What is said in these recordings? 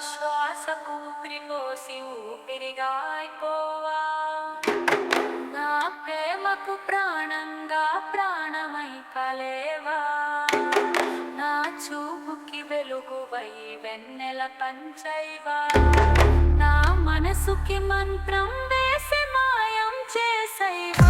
శ్వాస కూరి ఊపిరిపోసి ఊపిరిగాయిపోవా నా ప్రేమకు ప్రాణంగా ప్రాణమై కలేవా నా చూపుకి వెలుగువై వెన్నెల పంచైవా. నా మనసుకి మంత్రం వేసి మాయం చేసైవా.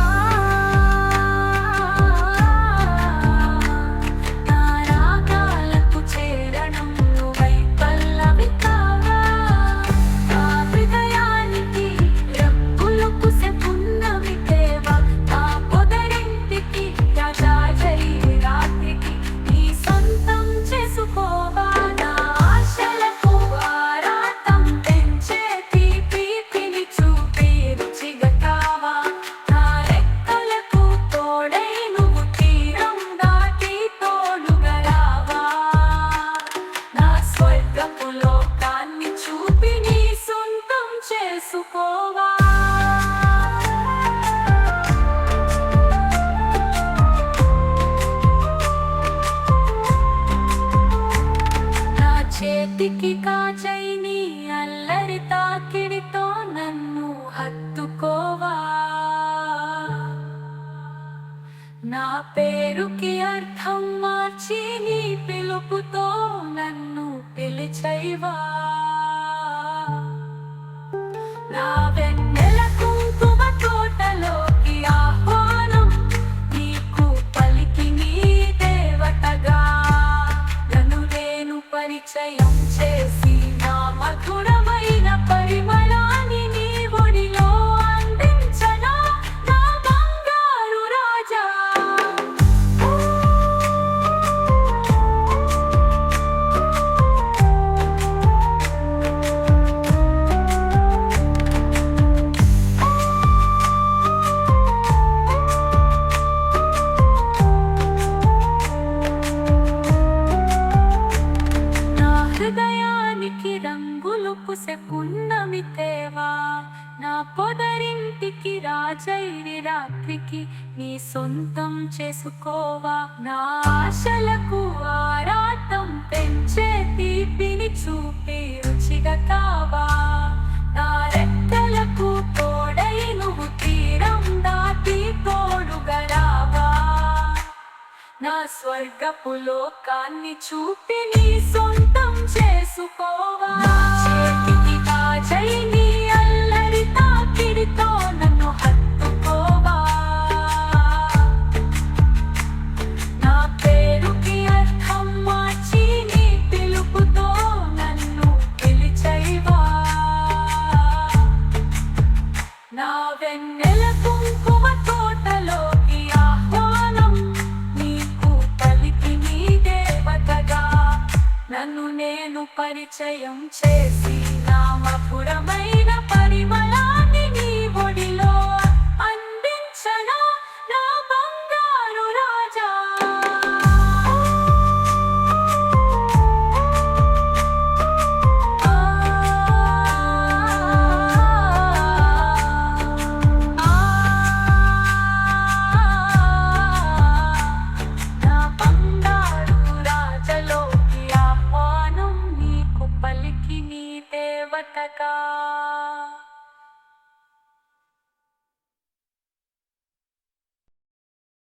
నా పేరుకి అర్థం మార్చి నీ పిలుపుతో నన్ను పిలిచైవా? రంగులు పుసెకున్నమి తేవా నా పొదరింటికి రాజైరి రాత్రికి నీ సొంతం చేసుకోవా? నా ఆశలకు ఆరాటం పెంచే తీపిని చూపి రుచిగా కావా నా రెక్కలకు తోడై నువ్వు తీరం దాటి తోడుగా రావా నా స్వర్గపు లోకాన్ని చూపి నీ సొంతం చేసుకోవా? పరిచయం చేసి वर्तका